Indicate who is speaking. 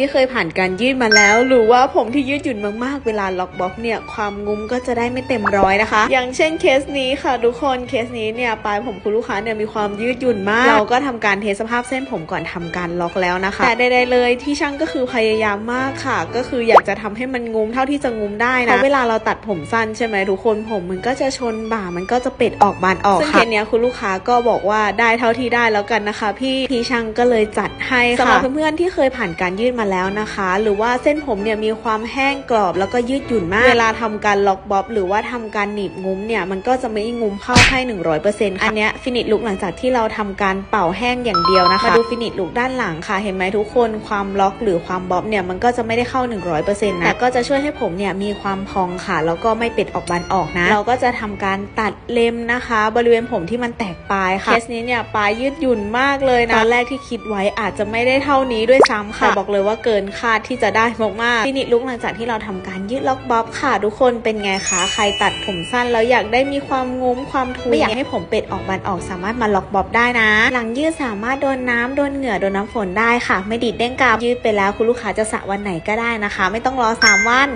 Speaker 1: ที่เคยผ่านการยืดมาแล้ว หรือว่าผมที่ยืดหยุ่นมากๆ เวลาล็อกบล็อกเนี่ยความงุ้มก็จะได้ไม่เต็มร้อยนะคะ อย่างเช่นเคสนี้ค่ะทุกคนเคสนี้เนี่ยปลายผมคุณลูกค้าเนี่ยมีความยืดหยุ่นมาก เราก็ทำการเทสภาพเส้นผมก่อนทำการล็อกแล้วนะคะ แต่ใดๆเลยที่ช่างก็คือพยายามมากค่ะ ก็คืออยากจะทำให้มันงุ้มเท่าที่จะงุ้มได้นะเพราะเวลาเราตัดผมสั้นใช่ไหมทุกคนผมมันก็จะชนบ่ามันก็จะเป็ดออกบานออกซึ่งเคสเนี้ยคุณลูกค้าก็บอกว่าได้เท่าที่ได้แล้วกันนะคะ พี่พี่ช่างก็เลยจัดให้ค่ะสำหรับเพื่อนๆที่เคยผ่านการยืดมาแล้วนะคะ หรือว่าเส้นผมเนี่ยมีความแห้งกรอบแล้วก็ยืดหยุ่นมาก เวลาทำการล็อกบ๊อบหรือว่าทำการหนีบงุ้มเนี่ยมันก็จะไม่งุ้มเข้าให้ 100%ค่ะอันเนี้ยฟินิชลุกหลังจากที่เราทำการเป่าแห้งอย่างเดียวนะคะมาดูฟินิชลุกด้านหลังค่ะเห็นไหมทุกคนความล็อกหรือความบ๊อบเนี่ยมันก็จะไม่ได้เข้า 100%นะแต่ก็จะช่วยให้ผมเนี่ยมีความพองค่ะ แล้วก็ไม่เป็ดออกบานออกนะ เราก็จะทำการตัดเล็มนะคะ บริเวณผมที่มันแตกปลายค่ะเคสนี้เนี่ยปลายยืดหยุ่นมากเลยนะตอนแรกที่คิดไว้อาจจะไม่ได้เท่านี้ด้วยซ้ำค่ะแต่บอกเลยว่าเกินคาดที่จะได้มากๆฟินิชลุกหลังจากที่เราทำการยืดล็อกบ๊อบค่ะ ทุกคนเป็นไงคะใครตัดผมสั้นแล้วอยากได้มีความงุ้มความทุไม่อยากให้ผมเป็ดออกบานออกสามารถมาล็อกบ๊อบได้นะ หลังยืดสามารถโดนน้ำโดนเหงื่อโดนน้ำฝนได้ค่ะ ไม่ดิดเด้งกลับยืดไปแล้วคุณลูกค้าจะสระวันไหนก็ได้นะคะ ไม่ต้องรอสามวัน